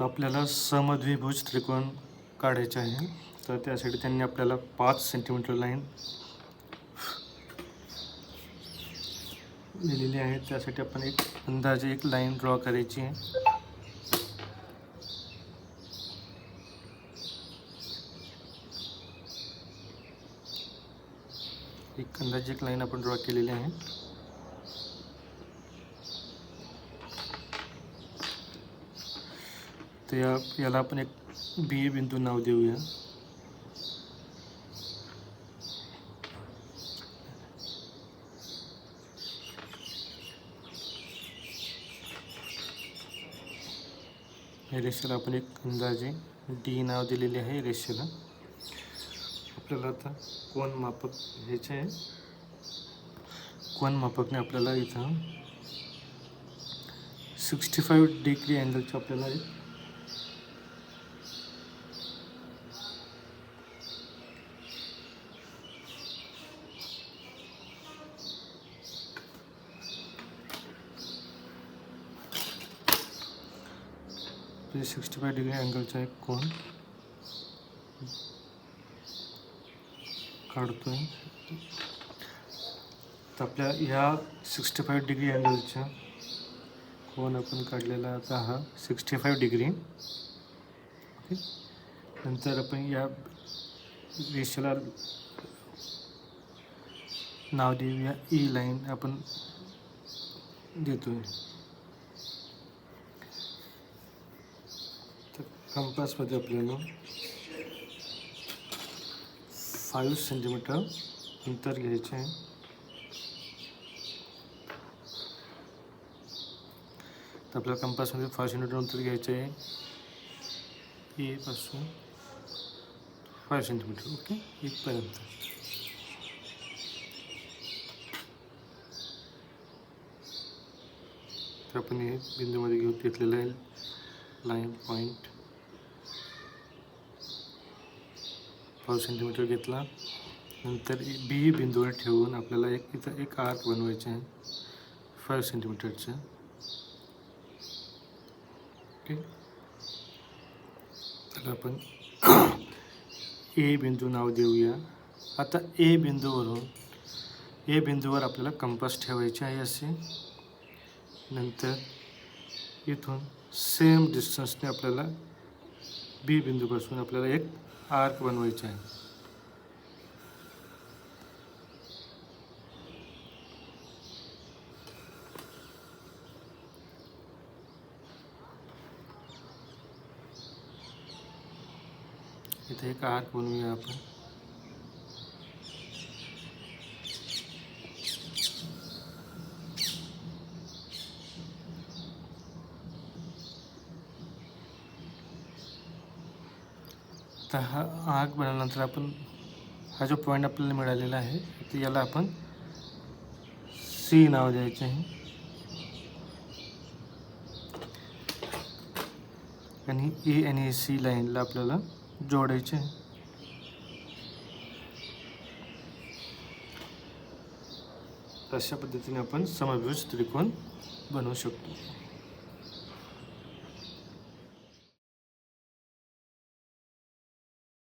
तर आपल्याला समद्विभुज त्रिकोण काढायचे आहे. तर त्यासाठी त्यांनी आपल्याला पाच सेंटीमीटर लाईन दिलेली आहे. त्यासाठी आपण एक अंदाजे एक लाईन ड्रॉ करायची आहे. एक अंदाजे एक लाईन आपण ड्रॉ केलेली आहे. तर या याला आपण एक बी बिंदू नाव देऊया. या रेषेला आपण एक अंदाजे डी नाव दिलेले आहे रेषेला. आपल्याला आता कोण मापक ह्याचे आहे. कोण मापकने आपल्याला इथं सिक्स्टी फाईव्ह डिग्री अँगलचं आपल्याला म्हणजे सिक्स्टी फाय डिग्री अँगलचा एक कोण काढतोय. तर आपल्या ह्या सिक्स्टी फाईव्ह डिग्री अँगलच्या कोण आपण काढलेला आता हा सिक्स्टी फाईव्ह डिग्री ओके नंतर आपण या रेषेला नाव देऊया. E ई लाईन आपण देतोय. आहे कंपासमध्ये आपल्याला फाईव्ह सेंटीमीटर अंतर घ्यायचे आहे. तर आपल्याला कंपासमध्ये फाईव्ह सेंटीमीटर अंतर घ्यायचे आहे. एपासून फाईव्ह सेंटीमीटर ओके? इथपर्यंत. तर आपण हे बिंदूमध्ये घेऊन घेतलेलं आहे लाईन पॉईंट फाईव्ह सेंटीमीटर घेतला. नंतर बी बिंदूवर ठेवून आपल्याला एक इथं एक आर्क बनवायचे आहे. फाईव्ह सेंटीमीटरचं ओके त्याला आपण ए बिंदू नाव देऊया. आता ए बिंदूवरून ए बिंदूवर आपल्याला कंपास ठेवायचे आहे असे. नंतर इथून सेम डिस्टन्सने आपल्याला बी बिंदूपासून आपल्याला एक आर्क बनवायचे आहे. इथे एक आर्क बनवूया आपण. आता हा आग बनवल्यानंतर आपण हा जो पॉईंट आपल्याला मिळालेला आहे तर याला आपण सी नाव द्यायचे आहे. आणि ए आणि सी लाईनला आपल्याला जोडायचे आहे. अशा पद्धतीने आपण समभुज त्रिकोण बनवू शकतो.